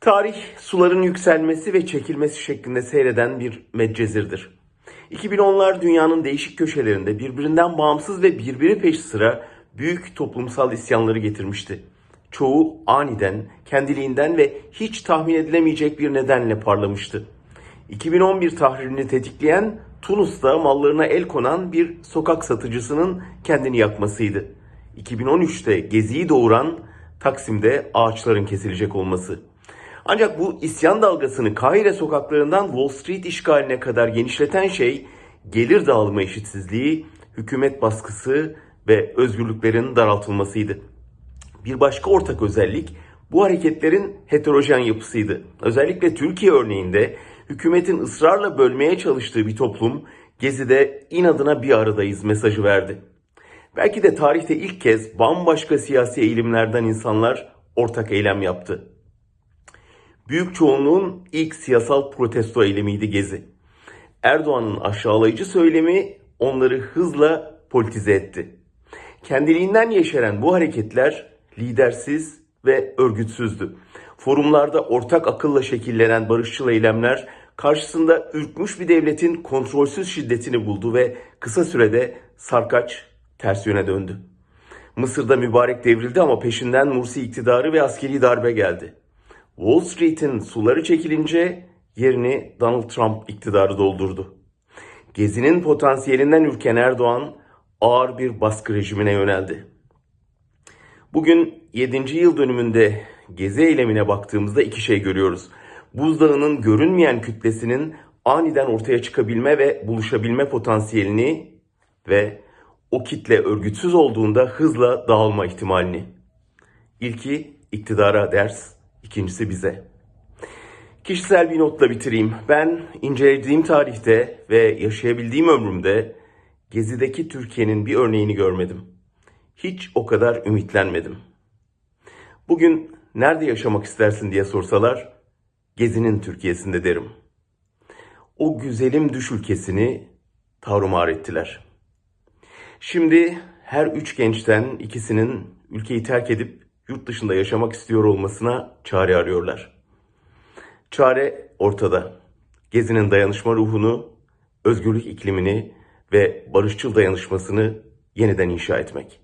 Tarih suların yükselmesi ve çekilmesi şeklinde seyreden bir medcezirdir. 2010'lar dünyanın değişik köşelerinde birbirinden bağımsız ve birbiri peş sıra büyük toplumsal isyanları getirmişti. Çoğu aniden, kendiliğinden ve hiç tahmin edilemeyecek bir nedenle parlamıştı. 2011 tahririni tetikleyen Tunus'ta mallarına el konan bir sokak satıcısının kendini yakmasıydı. 2013'te Gezi'yi doğuran Taksim'de ağaçların kesilecek olması. Ancak bu isyan dalgasını Kahire sokaklarından Wall Street işgaline kadar genişleten şey gelir dağılımı eşitsizliği, hükümet baskısı ve özgürlüklerin daraltılmasıydı. Bir başka ortak özellik bu hareketlerin heterojen yapısıydı. Özellikle Türkiye örneğinde hükümetin ısrarla bölmeye çalıştığı bir toplum Gezi'de inadına bir aradayız mesajı verdi. Belki de tarihte ilk kez bambaşka siyasi eğilimlerden insanlar ortak eylem yaptı. Büyük çoğunluğun ilk siyasal protesto eylemiydi Gezi. Erdoğan'ın aşağılayıcı söylemi onları hızla politize etti. Kendiliğinden yeşeren bu hareketler lidersiz ve örgütsüzdü. Forumlarda ortak akılla şekillenen barışçıl eylemler karşısında ürkmüş bir devletin kontrolsüz şiddetini buldu ve kısa sürede sarkaç ters yöne döndü. Mısır'da mübarek devrildi ama peşinden Mursi iktidarı ve askeri darbe geldi. Wall Street'in suları çekilince yerini Donald Trump iktidarı doldurdu. Gezinin potansiyelinden ürken Erdoğan ağır bir baskı rejimine yöneldi. Bugün 7. yıl dönümünde gezi eylemine baktığımızda iki şey görüyoruz. Buzdağının görünmeyen kütlesinin aniden ortaya çıkabilme ve buluşabilme potansiyelini ve o kitle örgütsüz olduğunda hızla dağılma ihtimalini. İlki iktidara ders, ikincisi bize. Kişisel bir notla bitireyim. Ben incelediğim tarihte ve yaşayabildiğim ömrümde Gezi'deki Türkiye'nin bir örneğini görmedim. Hiç o kadar ümitlenmedim. Bugün nerede yaşamak istersin diye sorsalar Gezi'nin Türkiye'sinde derim. O güzelim düş ülkesini tarumar ettiler. Şimdi her üç gençten ikisinin ülkeyi terk edip yurt dışında yaşamak istiyor olmasına çare arıyorlar. Çare ortada. Gezi'nin dayanışma ruhunu, özgürlük iklimini ve barışçıl dayanışmasını yeniden inşa etmek.